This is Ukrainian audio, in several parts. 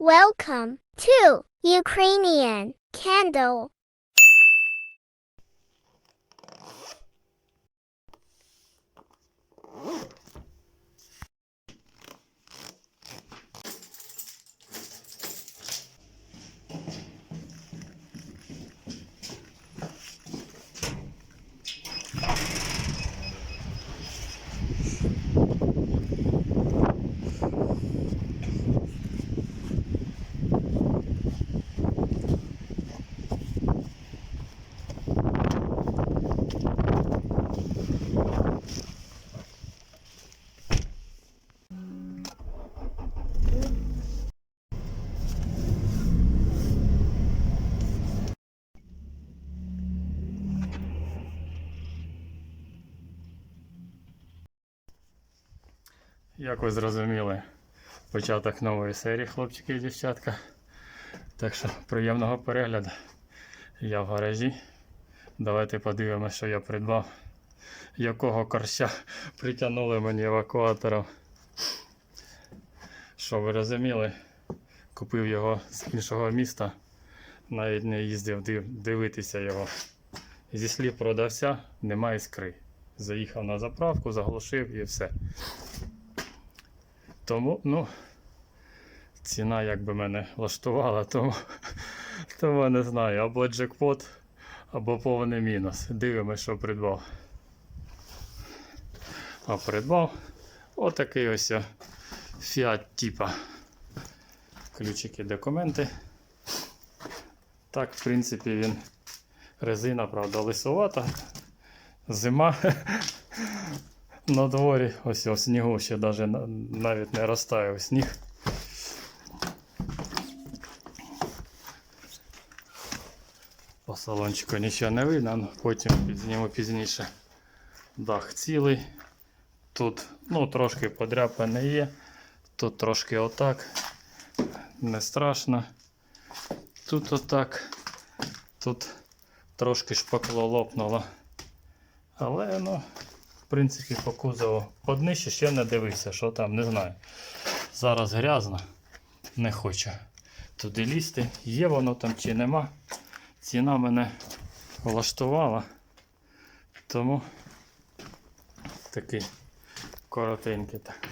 Welcome to Ukrainian Candle. Як ви зрозуміли, початок нової серії, хлопчики і дівчатка. Так що приємного перегляду. Я в гаражі. Давайте подивимося, що я придбав. Якого корща притягнули мені евакуатором. Що ви розуміли? Купив його з іншого міста. Навіть не їздив див- дивитися його. Зі слів продавця немає іскри. Заїхав на заправку, заглушив і все. Тому, ну, ціна якби мене влаштувала, тому, тому не знаю, або джекпот, або повний мінус. Дивимося, що придбав. А придбав отакий ось Fiat типа. Ключики, документи. Так, в принципі, він резина, правда, лисувата. Зима. На дворі, ось у снігу ще даже на- навіть не розтаяв сніг. По салончику нічого не видно, потім підзніму пізніше. Дах цілий. Тут ну, трошки подряпане є. Тут трошки отак. Не страшно. Тут отак. Тут трошки шпакло лопнуло. Але ну, принципі, по кузову поднище ще не дивився, що там, не знаю. Зараз грязно, не хочу туди лізти. Є воно там чи нема. Ціна мене влаштувала. Тому такий коротенький так.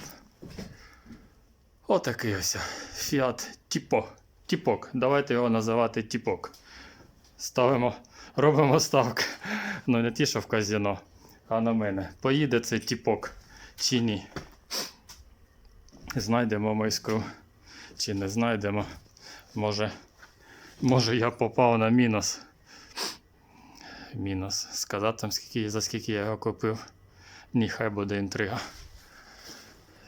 Отакий ось Fiat Tipo. Тіпок. Давайте його називати Тіпок. Ставимо, робимо ставку. Ну не ті, що в казино, а на мене. Поїде цей тіпок чи ні. Знайдемо ми чи не знайдемо. Може, може я попав на мінус. Мінус. Сказати скільки, за скільки я його купив. Ні, хай буде інтрига.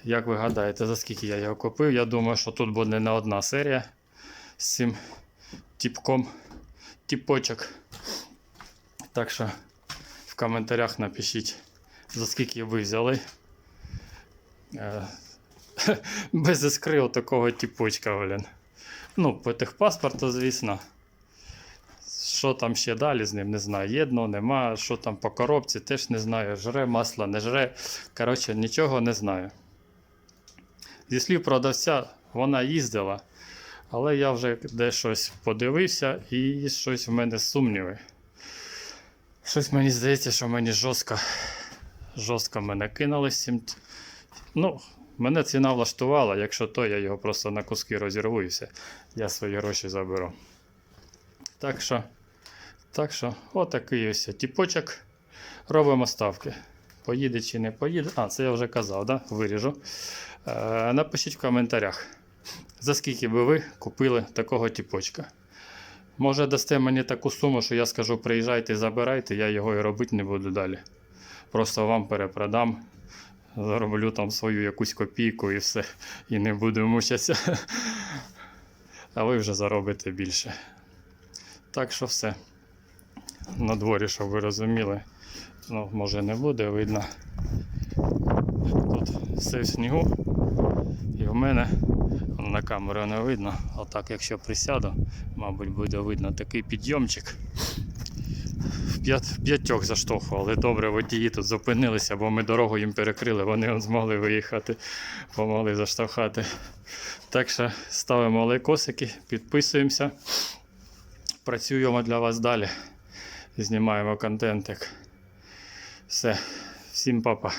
Як ви гадаєте, за скільки я його купив? Я думаю, що тут буде не одна серія з цим тіпком. Тіпочок. Так що коментарях напишіть, за скільки ви взяли. Е, Без іскри отакого тіпочка, блін. Ну, по техпаспорту, звісно. Що там ще далі з ним, не знаю. Єдно, нема. Що там по коробці, теж не знаю. Жре масло, не жре. Коротше, нічого не знаю. Зі слів продавця, вона їздила, але я вже де щось подивився і щось в мене сумніви. Щось мені здається, що мені жорстко, жорстко мене кинули. Ну, мене ціна влаштувала, якщо то, я його просто на куски розірву і все. Я свої гроші заберу. Так що, так що, отакий ось тіпочок. Робимо ставки. Поїде чи не поїде. А, це я вже казав, да? виріжу. Е, напишіть в коментарях, за скільки би ви купили такого тіпочка. Може дасте мені таку суму, що я скажу, приїжджайте, забирайте, я його і робити не буду далі. Просто вам перепродам, зароблю там свою якусь копійку і все, і не буду мучитися. А ви вже заробите більше. Так що все. На дворі, щоб ви розуміли. Ну, може не буде видно. Тут все в снігу. І в мене на камеру не видно. Отак, якщо присяду, мабуть, буде видно такий підйомчик. в п'ятьох заштовхували. Добре, водії тут зупинилися, бо ми дорогу їм перекрили, вони змогли виїхати, помогли заштовхати. Так що ставимо лайкосики, підписуємося. Працюємо для вас далі. Знімаємо контентик. Все, всім папа.